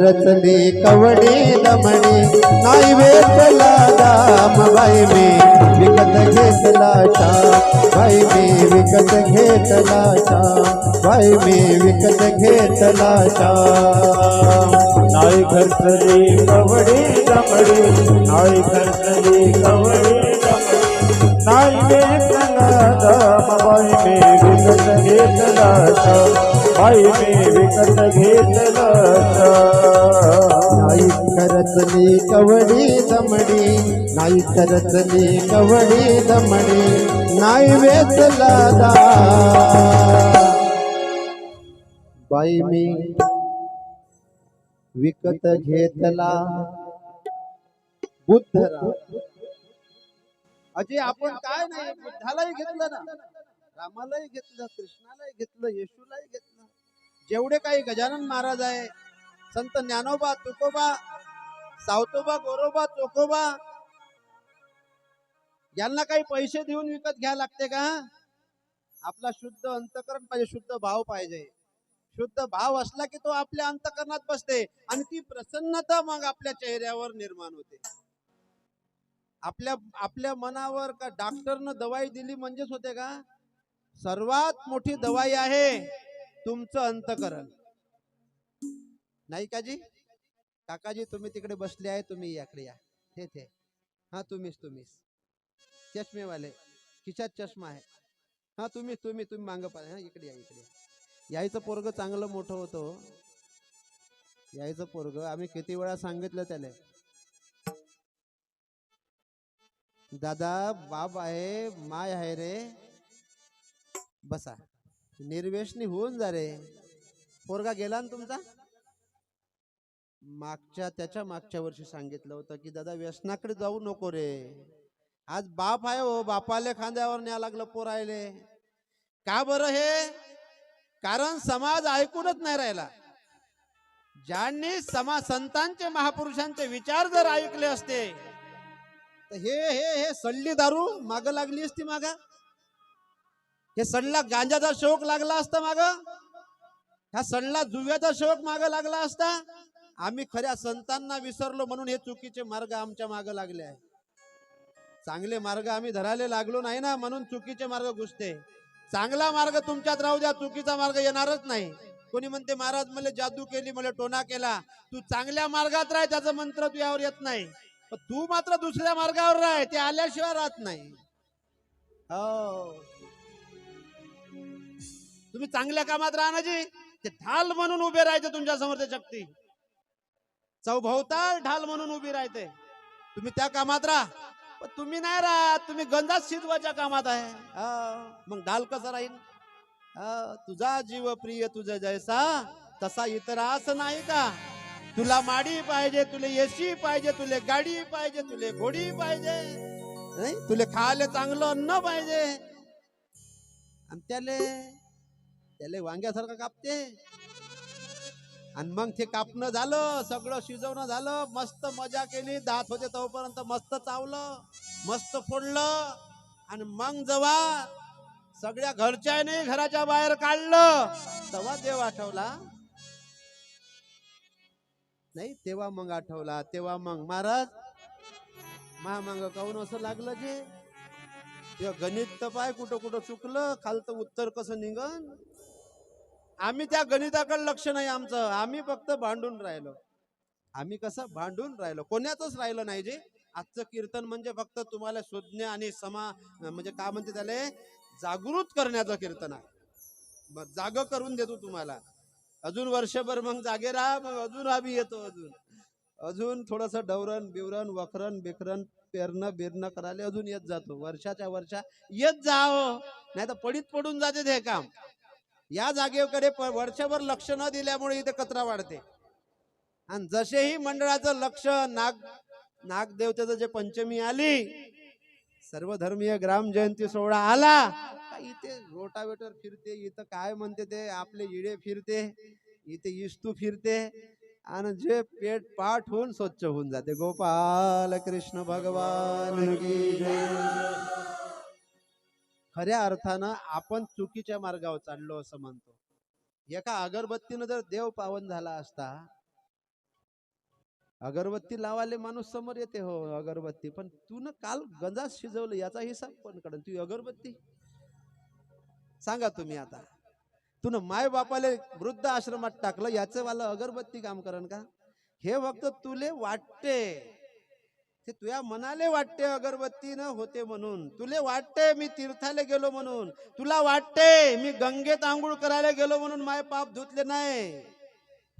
रचले कवडे दमणे नाही वेचला दाम बाई मी विकत घेतला श्याम बाई मी विकत घेतला श्याम बाई मी विकत घेतला श्याम नाही घरचले कवडे दमणे नाही घरचले कवडे नाही वेचला दाम बाई मी विकत घेतला बाई मी विकत घेतला नाही करतली कवडी दमडी नाही करतली कवडी दमडी नाही वेचला बाई मी विकत घेतला. बुद्ध अजय आपण काय नाही बुद्धालाही घेतलं ना. रामालाही घेतलं कृष्णालाही घेतलं येशूलाही घेतलं. जेवढे काही गजानन महाराज आहे संत ज्ञानोबा तुकोबा सावतोबा गोरोबा चोकोबा यांना काही पैसे देऊन विकत घ्या लागते का? आपला शुद्ध अंतकरण पाहिजे शुद्ध भाव पाहिजे. शुद्ध भाव असला की तो आपल्या अंतकरणात बसते आणि ती प्रसन्नता मग आपल्या चेहऱ्यावर निर्माण होते. आपल्या आपल्या मनावर का डॉक्टरनं दवाई दिली म्हणजेच होते का? सर्वात मोठी दवाई आहे. तुमचं अंतकरण नाही का जी काकाजी तुम्ही तिकडे बसले आहे तुम्ही याकडे या. ते थे. हा तुम्हीच तुम्हीच. चष्मेवाले. खिशात चष्मा आहे. हा तुम्हीच तुम्ही तुम्ही मांग पाहिजे हा इकडे या इकडे यायचं पोरग चांगलं मोठं होतं हो. यायचं पोरग. आम्ही किती वेळा सांगितलं त्याला. दादा बाप आहे माय आहे रे. बसा. निर्वेशनी होऊन जा रे पोरगा गेला ना तुमचा? मागच्या त्याच्या मागच्या वर्षी सांगितलं होतं की दादा व्यसनाकडे जाऊ नको रे. आज बाप आहे हो बापाले खांद्यावर न्याय लागलं पोरायले. का बरं हे? कारण समाज ऐकूनच नाही राहिला. ज्यांनी समा संतांचे महापुरुषांचे विचार जर ऐकले असते तर हे हे हे सडली दारू माग लागली असती मागा. हे सडला गांजाचा शोक लागला असता माग? ह्या सडला जुव्याचा शोक माग लागला असता? आम्ही खऱ्या संतांना विसरलो म्हणून हे चुकीचे मार्ग आमच्या माग लागले आहे चांगले मार्ग आम्ही धरायला लागलो नाही ना म्हणून चुकीचे मार्ग घुसते. चांगला मार्ग तुमच्यात राहू द्या चुकीचा मार्ग येणारच नाही. कोणी म्हणते महाराज मला जादू केली मला टोना केला. तू चांगल्या मार्गात राह त्याचा मंत्र तू यावर येत नाही. तू मात्र दुसऱ्या मार्गावर राह ते आल्याशिवाय राहत नाही. हो. तुम्ही चांगल्या कामात राहा ना जी. ते ढाल म्हणून उभे राहायचे तुमच्यासमोर ते शक्ती चौभवताल ढाल म्हणून उभी राहते. तुम्ही त्या कामात राहा. पण तुम्ही नाही राहत. तुम्ही गंजात शिजवाच्या कामात आहे. हा, मग ढाल कसा राहील तुझा जीव प्रिय तुझा जैसा तसा इतरास नाही का? तुला माडी पाहिजे तुले एसी पाहिजे तुले गाडी पाहिजे तुले घोडी पाहिजे. नाही तुले खायला चांगलं अन्न पाहिजे. आणि त्याले त्याला वांग्यासारखं कापते. आणि मग ते कापणं झालं सगळं शिजवणं झालं मस्त मजा केली. दात होते तोपर्यंत मस्त चावलं मस्त फोडलं. आणि मग जेव्हा सगळ्या घरच्याने घराच्या बाहेर काढलं तेव्हा देव आठवला. नाही तेव्हा मग आठवला. तेव्हा मग महाराज महामांग मग काऊन असं लागलं जे? ते गणित तर पाय कुठं कुठं चुकलं खालतं उत्तर कसं निघन? आम्ही त्या गणिताकडे लक्ष नाही आमचं. आम्ही फक्त भांडून राहिलो. आम्ही कसं भांडून राहिलो? कोणाचंच राहिलं नाही जे. आजचं कीर्तन म्हणजे फक्त तुम्हाला शोधणे आणि समा म्हणजे काय म्हणते त्याला? जागृत करण्याचं कीर्तन आहे. मग जाग करून देतो तुम्हाला. अजून वर्षभर मग जागे राहा मग अजून आम्ही येतो अजून. अजून थोडस डवरण बिवरण वखरण बिखरण पेरणं बिरणं करायला अजून येत जातो. वर्षाच्या वर्षा येत जाओ नाही तर पडीत पडून जाते हे काम. या जागेकडे वर्षभर लक्ष न दिल्यामुळे इथे कचरा वाढते. आणि जसेही मंडळाचं लक्ष नाग नागदेवतेचं जे पंचमी आली सर्वधर्मीय ग्राम जयंती सोहळा आला इथे रोटावेटर फिरते इथं काय म्हणते ते आपले इडे फिरते इथे इस्तू फिरते आणि जे पेट पाठ होऊन स्वच्छ होऊन जाते. गोपाल कृष्ण भगवान की जय. खऱ्या अर्थानं आपण चुकीच्या मार्गावर चाललो असं म्हणतो. एका अगरबत्तीनं जर देव पावन झाला असता अगरबत्ती लावाले माणूस समोर येते हो अगरबत्ती. पण तू न काल गंजा शिजवलं याचा हिसाब पण कडन तू अगरबत्ती? सांगा तुम्ही आता. तू न माय बापाले वृद्ध आश्रमात टाकलं याचं वाला अगरबत्ती काम करण का? हे फक्त तुले वाटते. ते तुया मनाले वाटते अगरबत्ती न होते म्हणून. तुले वाटते मी तीर्थाला गेलो म्हणून. तुला वाटते मी गंगेत आंघोळ करायला गेलो म्हणून माय पाप धुतले नाही.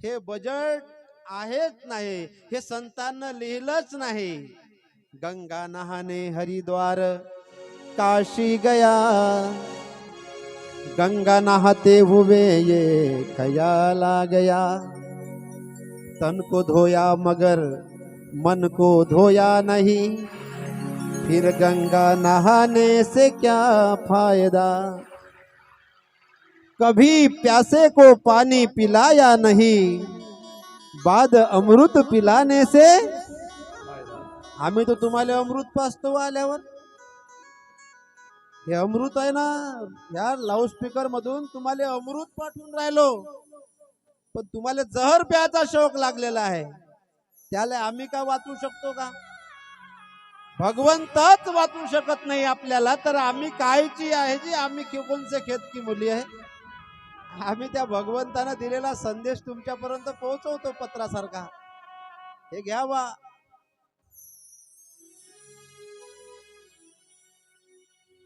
हे बजेट आहेच नाही. हे संतांना लिहिलंच नाही. गंगा नहाने हरिद्वार काशी गया. गंगा नहाते हुए ये खयाला गया. तन को धोया मगर मन को धोया नहीं। फिर गंगा नहाने से क्या फायदा? कभी प्यासे को पानी पिलाया नहीं। बाद अमृत पिलाने से? आम्ही तर तुम्हाला अमृत पाचतो आल्यावर। हे अमृत आहे ना ह्या लाऊडस्पीकर मधून तुम्हाला अमृत पाठवून राहिलो. पण तुम्हाला जहर प्यायचा शौक लागलेला आहे. त्याला आम्ही का वाचू शकतो का? भगवंतच वाचू शकत नाही आपल्याला तर आम्ही कायची आहे जी आम्ही के- कोणचे खेत की मुली आहे? आम्ही त्या भगवंतानं दिलेला संदेश तुमच्यापर्यंत पोहोचवतो पत्रासारखा. हे घ्या वा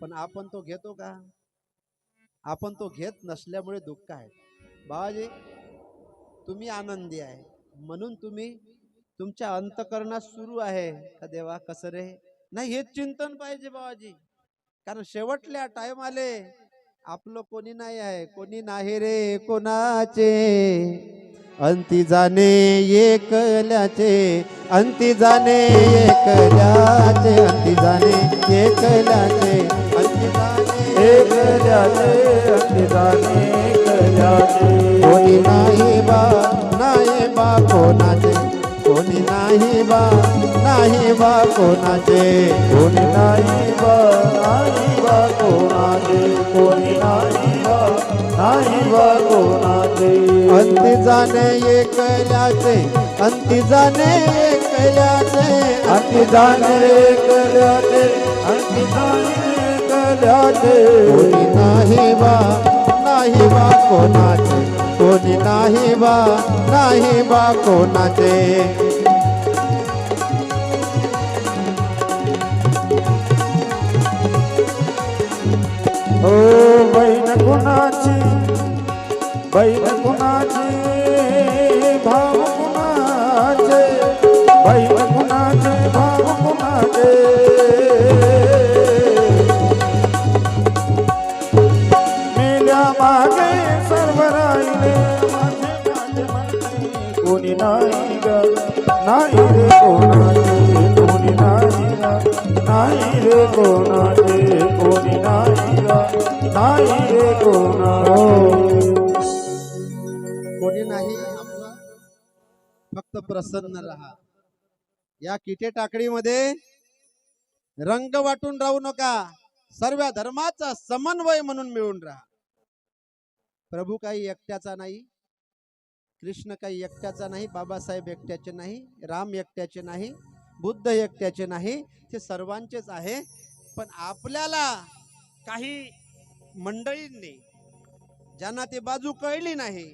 पण आपण तो घेतो का? आपण तो घेत नसल्यामुळे दुःख आहे. बाबाजी तुम्ही आनंदी आहे. म्हणून तुम्ही तुमच्या अंतकरणात सुरू आहे. का देवा कसं रे? नाही हेच चिंतन पाहिजे बाबाजी. कारण शेवटल्या टाइम आले. आपलं कोणी नाही आहे. कोणी नाही रे कोणाचे? अंती जाणे एकल्याचे. अंती जाणे एकल्याचे. अंती जाणे एकल्याचे. अंती जाणे एक अंती जाणे एकल्याचे. कोणी नाही बा नाही बा कोणाचे. नाही बा नाही बा कोणाचे कोणी नाही बा नाही बा कोणाचे कोणी नाही बा नाही बा कोणाचे. अंती जाणे एकल्याचे अंती जाणे एकल्याचे अंती जाणे एकल्याचे अंती जाणे एकल्याचे. कोणी नाही बा नाही बा कोणाचे कोणी नाही बा नाही बा कोणाचे. हो बैन कुणाची? बैन कुणाची? भाव कुणाचे? बैन कुणाचे? भाव कुणाचे? मेल्या मागे सर्व राहिले. माझे माझे म्हणते कोणी नाही ग नाही रे कोणाचे. कोणी नाही ग नाही रे कोणा नाही रे कोणी नाही आपलं फक्त प्रसन्न राहा. या किटे टाकडीमध्ये रंग वाटून राहू नका. सर्व धर्माचा समन्वय म्हणून मिळून राहा. प्रभू काही एकट्याचा नाही कृष्ण काही एकट्याचा नाही बाबासाहेब एकट्याचे नाही राम एकट्याचे नाही बुद्ध एकट्याचे नाही ते सर्वांचेच आहे. पण आपल्याला काही मंडळींनी ज्यांना ती बाजू कळली नाही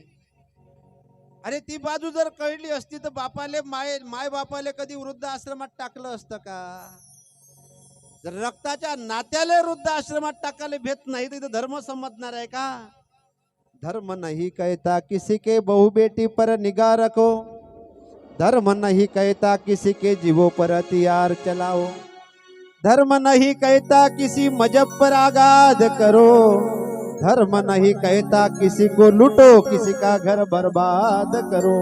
अरे ती बाजू जर कळली असती तर बापाले माय माय बापाले कधी वृद्ध आश्रमात टाकलं असतं का? जर रक्ताच्या नात्याला वृद्ध आश्रमात टाकायला भेट नाही तर धर्म समजणार आहे का? धर्म नहीं कहता किसी के बहु बेटी पर निगाह रखो धर्म नहीं कहता किसी के जीवों पर हथियार चलाओ। धर्म नहीं कहता किसी मज़हब पर आगाज़ करो। धर्म नहीं कहता किसी को लूटो, किसी का घर बर्बाद करो।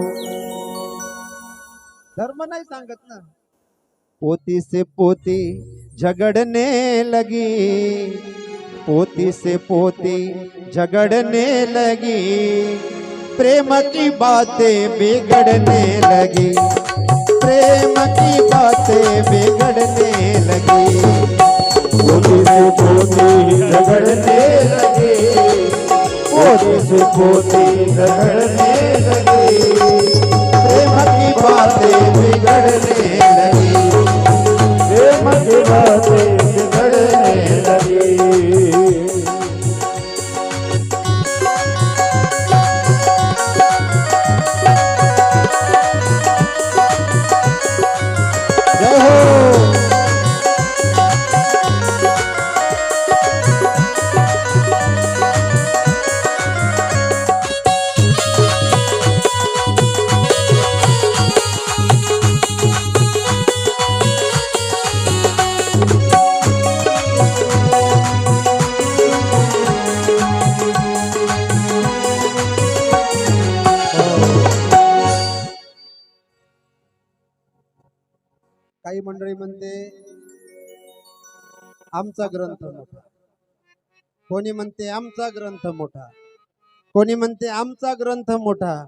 धर्म नहीं सांगत ना। पोती से पोती झगड़ने लगी। पोती से पोती झगड़ने लगी। प्रेम की बातें बिगड़ने लगी। प्रेम की बातें मंडळी म्हणते आमचा ग्रंथ मोठा. कोणी म्हणते आमचा ग्रंथ मोठा. कोणी म्हणते आमचा ग्रंथ मोठा.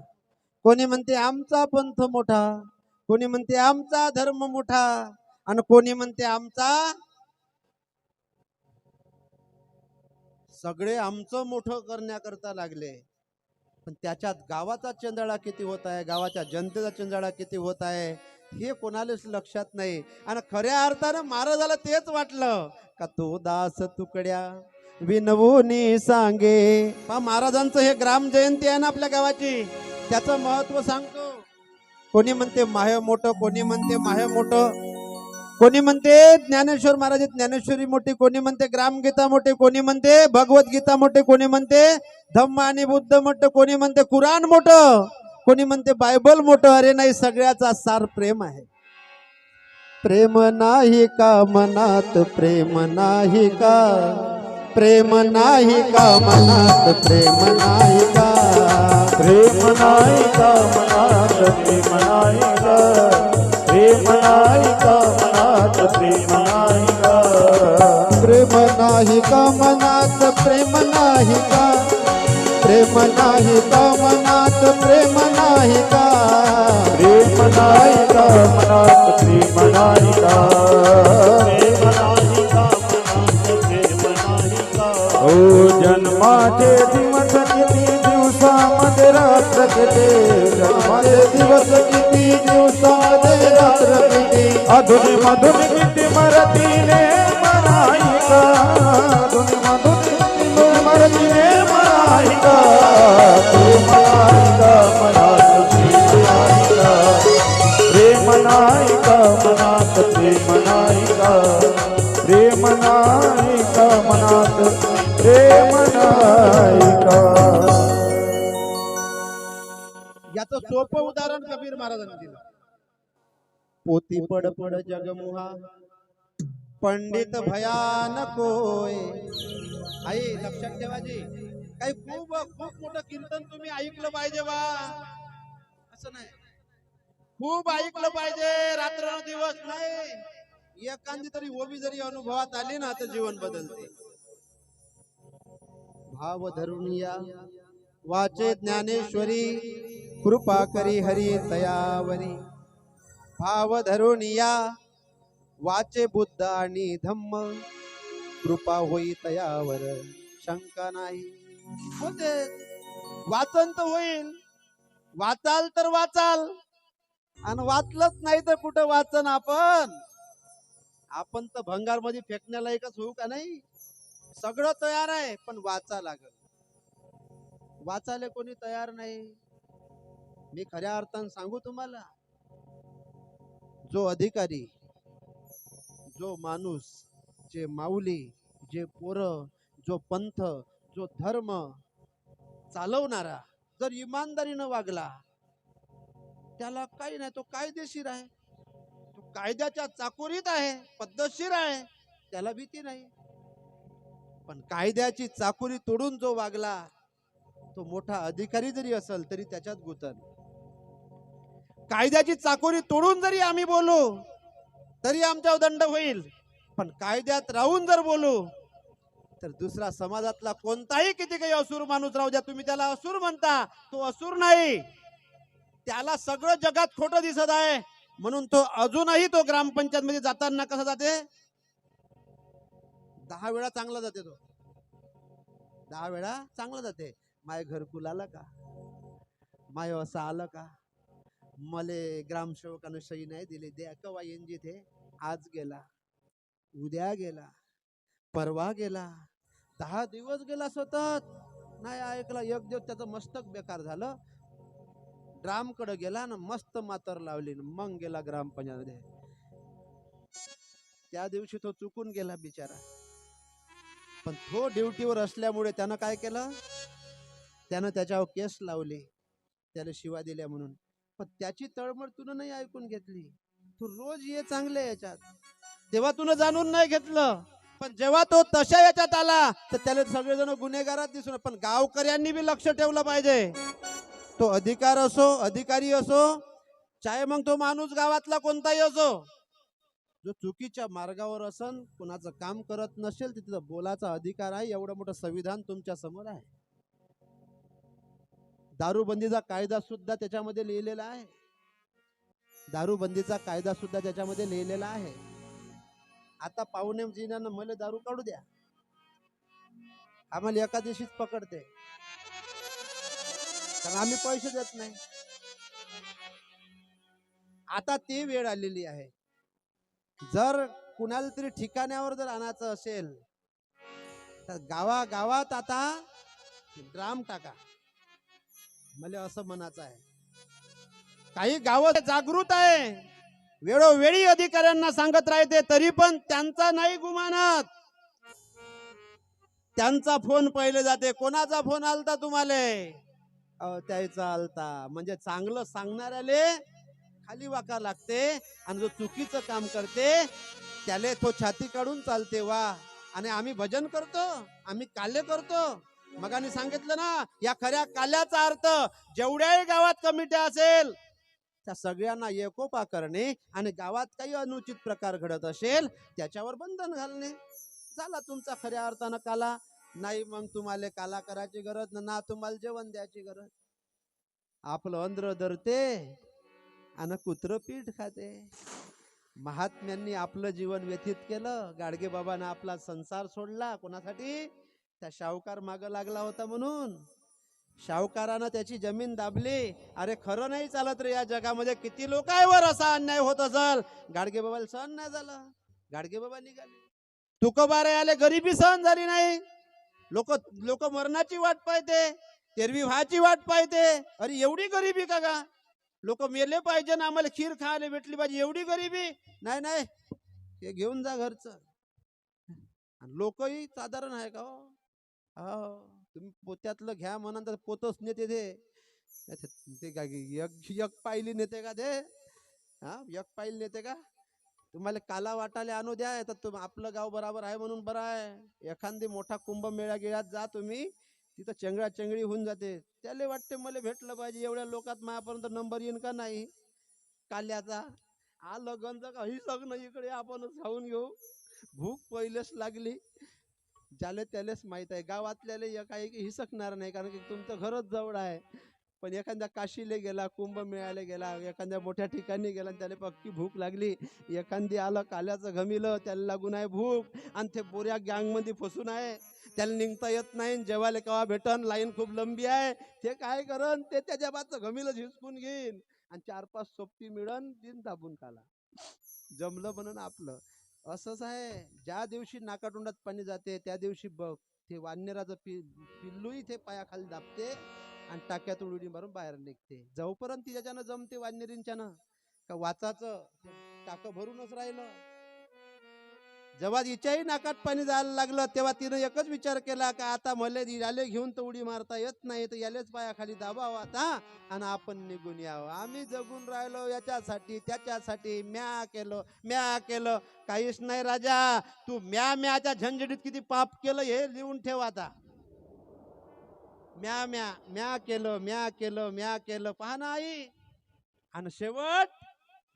कोणी म्हणते आमचा पंथ मोठा. कोणी म्हणते आमचा धर्म मोठा. आणि कोणी म्हणते आमचा सगळे आमचं मोठं करण्याकरता लागले. पण त्याच्यात गावाचा चंदळा किती होत आहे गावाच्या जनतेचा चंदळा किती होत आहे हे कोणालाच लक्षात नाही? आणि खऱ्या अर्थानं महाराजाला तेच वाटलं का तो दास तुकड्या विनवूनी सांगे. पा महाराजांचं हे ग्राम जयंती आहे ना आपल्या गावाची. त्याचं महत्त्व सांगतो. कोणी म्हणते माय मोठं कोणी म्हणते माय मोठं. कोणी म्हणते ज्ञानेश्वर महाराज ज्ञानेश्वरी मोठी. कोणी म्हणते ग्रामगीता मोठी कोणी म्हणते भगवद्गीता मोठे. कोणी म्हणते धम्म आणि बुद्ध मोठं कोणी म्हणते कुराण मोठं. कोणी म्हणते बायबल मोठं अरे नाही सगळ्याचा सार प्रेम आहे प्रेम नाही का मनात प्रेम नाही का प्रेम नाही का मनात प्रेम नाही का प्रेम नाही का मनात प्रेम नाही का प्रेम नाही का मनात प्रेम नाही का प्रेम नाही का मनात प्रेम नाही का प्रेम नाही का मनात प्रेम नाही का? प्रेम नाही का मनात प्रेम नाही का? का का? ओ जन्माचे दिवस किती दिवसामध्ये रात्र किती जन्माचे दिवस किती दिवसामध्ये रात्र किती अधुनी मधुनी किती मरतीने मनाईका अधुनी याचं सोपं उदाहरण कबीर महाराजांनी दिलं. पोती पड पड जगमुहा. पंडित भयानकोय आई लक्षात ठेवा जी. काही खूप खूप मोठं कीर्तन तुम्ही ऐकलं पाहिजे बा. असं नाही. खूप ऐकलं पाहिजे रात्र दिवस नाही. एखादी तरी ओबी जरी अनुभवात आली ना तर जीवन बदलते. भाव धरून या. वाचे ज्ञानेश्वरी कृपा करी हरी तयावरी भाव धरून या. वाचे बुद्ध आणि धम्म कृपा होई तयावर शंका नाही. होते वाचन तर होईल. वाचाल तर वाचाल. आणि वाचलंच नाही तर कुठं वाचन आपण? आपण तर भंगारमध्ये फेकण्याला एकच होऊ का नाही? सगळं तयार आहे पण वाचा लागल. वाचायला कोणी तयार नाही. मी खऱ्या अर्थानं सांगू तुम्हाला जो अधिकारी जो माणूस जे माऊली जे पोरं जो पंथ जो धर्म चालवणारा जर इमानदारीनं वागला त्याला काही नाही तो कायदेशीर आहे. तो कायद्याच्या चाकोरीत आहे पद्धतशीर आहे त्याला भीती नाही. पण कायद्याची चाकोरी तोडून जो वागला तो मोठा अधिकारी जरी असेल तरी त्याच्यात गुतन. कायद्याची चाकोरी तोडून जरी आम्ही बोलू तरी आमच्यावर दंड होईल. पण कायद्यात राहून जर बोलू तर दुसरा समाजातला कोणताही किती काही असुर माणूस राहू द्या तुम्ही त्याला असुर म्हणता. तो असुर नाही. त्याला सगळं जगात खोटं दिसत आहे. म्हणून तो अजूनही तो ग्रामपंचायत मध्ये जाताना कसा जाते? दहा वेळा चांगला जाते तो. दहा वेळा चांगला जाते. माय घरकुल आलं का? माय असं आलं का? मले ग्रामसेवकानं सही नाही दिली. द्या कवा येईन जिथे? आज गेला. उद्या गेला. परवा गेला. दहा दिवस गेला सतत. नाही ऐकला एक दिवस त्याचं मस्तक बेकार झालं. ड्रामकडे गेला ना मस्त मातर लावली ना मग गेला ग्रामपंचायत त्या दिवशी तो चुकून गेला बिचारा. पण तो ड्युटीवर असल्यामुळे त्यानं काय केलं? त्यानं त्याच्यावर केस लावली. त्याला शिवा दिल्या म्हणून. पण त्याची तळमळ तुनं नाही ऐकून घेतली. तू रोज ये चांगले याच्यात. तेव्हा तुला जाणून नाही घेतलं. पण जेव्हा तो तशा याच्यात आला तर त्याला सगळेजण गुन्हेगारात दिसून पण गावकऱ्यांनी बी लक्ष ठेवलं पाहिजे. तो अधिकार असो अधिकारी असो चाहे मग तो माणूस गावातला कोणताही असो जो चुकीच्या मार्गावर असन कुणाचं काम करत नसेल तर तिथं बोलाचा अधिकार आहे एवढं मोठं संविधान तुमच्यासमोर आहे. दारूबंदीचा कायदा सुद्धा त्याच्यामध्ये लिहिलेला आहे. दारूबंदीचा कायदा सुद्धा त्याच्यामध्ये लिहिलेला आहे. आता पाहुणे जिन्यानं मला दारू काढू द्या. आम्हाला एका दिवशीच पकडते. कारण आम्ही पैसे देत नाही. आता ती वेळ आलेली आहे. जर कुणाला तरी ठिकाण्यावर जर आणायचं असेल तर गावा गावात आता ड्राम टाका. मला असं म्हणायचं आहे. काही गाव जागृत आहे. वेळोवेळी अधिकाऱ्यांना सांगत राहते तरी पण त्यांचा नाही गुमानत. त्यांचा फोन पहिले जाते. कोणाचा फोन आलता तुम्हाला? त्याचा आलता. म्हणजे चांगलं सांगणाऱ्याले खाली वाका लागते आणि जो चुकीचं काम करते त्याले तो छाती काढून चालते वा. आणि आम्ही भजन करतो आम्ही काले करतो. मगाने सांगितलं ना या खऱ्या काल्याचा अर्थ जेवढ्याही गावात कमिट्या असेल त्या सगळ्यांना एकोपा करणे आणि गावात काही अनुचित प्रकार घडत असेल त्याच्यावर बंधन घालणे. झाला तुमचा खऱ्या अर्थानं काला. नाही मग तुम्हाला काला करायची गरज ना तुम्हाला जेवण द्यायची गरज. आपलं अंध्र धरते आणि कुत्र पीठ खाते. महात्म्यांनी आपलं जीवन व्यतीत केलं. गाडगे बाबानं आपला संसार सोडला. कोणासाठी? त्या शाहूकार माग लागला होता म्हणून. शाहूकारानं त्याची जमीन दाबली. अरे खरं नाही चालत रे या जगामध्ये. किती लोकांवर असा अन्याय होत असल. गाडगे बाबाला सहन नाही झालं. गाडगे बाबा निघाले. तुकोबारे आले गरिबी सहन झाली नाही. लोक लोक मरणाची वाट पाहते. तेरवी व्हायची वाट पाहते. अरे एवढी गरिबी का गा? लोक मेले पाहिजे ना आम्हाला खीर खायला भेटली पाहिजे. एवढी गरिबी? नाही नाही. हे घेऊन जा घरचं. आणि लोकही साधारण आहे का हो? हो. तुम्ही पोत्यातलं घ्या म्हणा तर पोतच नेते ते. का काय एक पाहिली नेते का ते? हा एक पाहिली नेते का? तुम्हाला काला वाटाले आणू द्या तर तुम आपलं गाव बराबर आहे म्हणून बरं आहे. एखादी मोठा कुंभमेळा गिळ्यात जा तुम्ही. तिथं चेंगळा चेंगळी होऊन जाते. त्याला वाटते मला भेटलं पाहिजे एवढ्या लोकात मायापर्यंत नंबर येईन का नाही? काल्याचा. आलं गंज का ही सगळं इकडे आपणच खाऊन घेऊ. भूक पहिलेच लागली. ज्याले त्यालेच माहीत आहे. गावातल्याला एका एक हिसकणार नाही कारण की तुमचं घरच जवळ आहे. पण एखाद्या काशीले गेला कुंभमेळ्याला गेला एखाद्या मोठ्या ठिकाणी गेला आणि त्याला पक्की भूक लागली. एखादी आलं काल्याचं घमिलं त्याला लागून आहे भूक आणि ते बोऱ्या गँगमध्ये फसून आहे. त्याला निघता येत नाही जेवायला केव्हा भेटन? लाईन खूप लंबी आहे. ते काय करन? ते त्याच्या बाजचं घमिलं झिसकून घेईन. आणि चार पाच सोपटी मिळन दिन दाबून काला जमलं म्हणून आपलं. असंच आहे. ज्या दिवशी नाकातोंडात पाणी जाते त्या दिवशी बघ ते वानराचं पि पिल्लूही ते पायाखाली दाबते आणि टाक्यातून उडी मारून बाहेर निघते. जोपर्यंत तिच्याच्यानं जमते वानरींच्यानं का वाचाचं टाकं भरूनच राहिलं. जेव्हा हिच्याही नाकात पाणी जायला लागलं तेव्हा तिनं एकच विचार केला का आता मले याले घेऊन तर उडी मारता येत नाही तर यालेच पायाखाली दाबावं आता आणि आपण निघून यावं. आम्ही जगून राहिलो याच्यासाठी त्याच्यासाठी म्या केलं म्या केलं. काहीच नाही राजा तू म्या म्याच्या झंझडीत किती पाप केलं हे लिहून ठेव आता. म्या म्या म्या केलं म्या केलं म्या केलं. पहा ना आई. आणि शेवट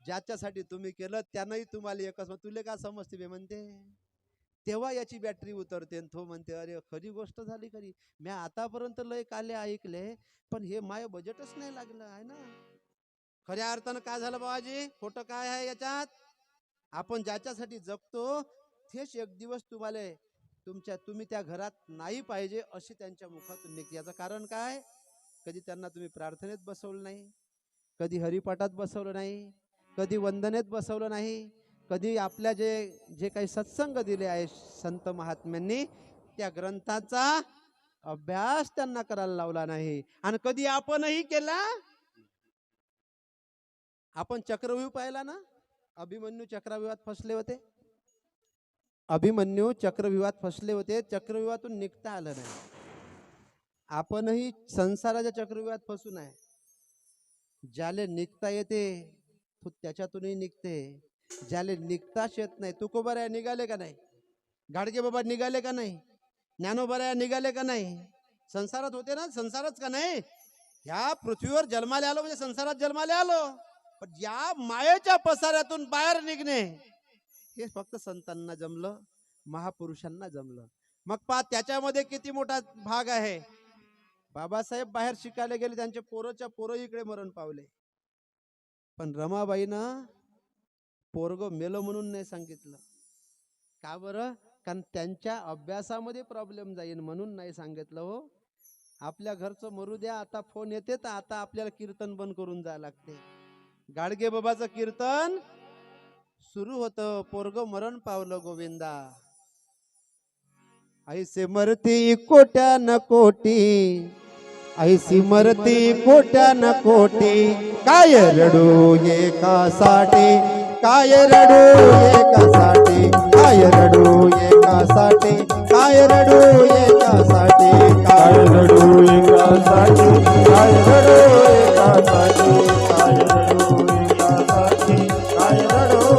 ज्याच्यासाठी तुम्ही केलं त्यानंही तुम्हाला एकच तुले का समजते बे म्हणते? तेव्हा याची बॅटरी उतरते आणि तो म्हणते अरे खरी गोष्ट झाली खरी. मी आतापर्यंत लय काले ऐकले पण हे माय बजेटच नाही लागलं आहे ना? खऱ्या अर्थानं काय झालं बाबाजी? खोटं काय आहे याच्यात? आपण ज्याच्यासाठी जगतो तेच एक दिवस तुम्हाला तुमच्या तुम्ही त्या घरात नाही पाहिजे अशी त्यांच्या मुखातून निघते याचं कारण काय? कधी त्यांना तुम्ही प्रार्थनेत बसवलं नाही कधी हरिपाठात बसवलं नाही कधी वंदनेत बसवलं नाही कधी आपल्या जे जे काही सत्संग दिले आहे संत महात्म्यांनी त्या ग्रंथाचा अभ्यास त्यांना करायला लावला नाही. आणि कधी आपणही केला? आपण चक्रव्यूह पाहिला ना? अभिमन्यू चक्रव्यूहात फसले होते? अभिमन्यू चक्रव्यूहात फसले होते चक्रव्यूहातून निघता आलं नाही. आपणही संसाराच्या चक्रव्यूहात फसून आहे ज्याले निघता येते त्याच्यातूनही निघते. ज्याले निघताच येत नाही तुकोबऱ्या निघाले का नाही? गाडगे बाबा निघाले का नाही? ज्ञानोबऱ्या निघाले का नाही? संसारात होते ना? संसारच का नाही? ह्या पृथ्वीवर जन्माला आलो म्हणजे संसारात जन्माला आलो. पण या मायेच्या पसाऱ्यातून बाहेर निघणे हे फक्त संतांना जमलं महापुरुषांना जमलं. मग पा त्याच्यामध्ये किती मोठा भाग आहे? बाबासाहेब बाहेर शिकायला गेले त्यांचे पोरच्या पोरं इकडे मरण पावले. पण रमाबाईनं पोरग मेलं म्हणून नाही सांगितलं. का बरं? कारण त्यांच्या अभ्यासामध्ये प्रॉब्लेम जाईल म्हणून नाही सांगितलं हो. आपल्या घरचं मरू द्या आता फोन येते तर आता आपल्याला कीर्तन बंद करून जायला लागते. गाडगे बाबाचं कीर्तन सुरू होतं. पोरग मरण पावलं गोविंदा. ऐसे मरती कोट्या न कोटी. ऐसी मरती कोट्या न कोटी, काय रडू एकासाठी काय रडू एकासाठी काय रडू एकासाठी काय रडू एकासाठी काय काय रडू एकासाठी काय रडू एकासाठी काय रडू एकासाठी काय रडू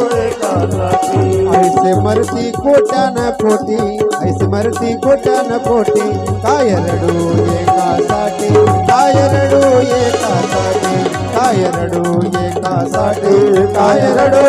ऐसे मरती कोट्या न कोटी धरती मरती न कोटी काय रडू एकासाठी? काय रडू एकासाठी? काय रडू एकासाठी? काय रडू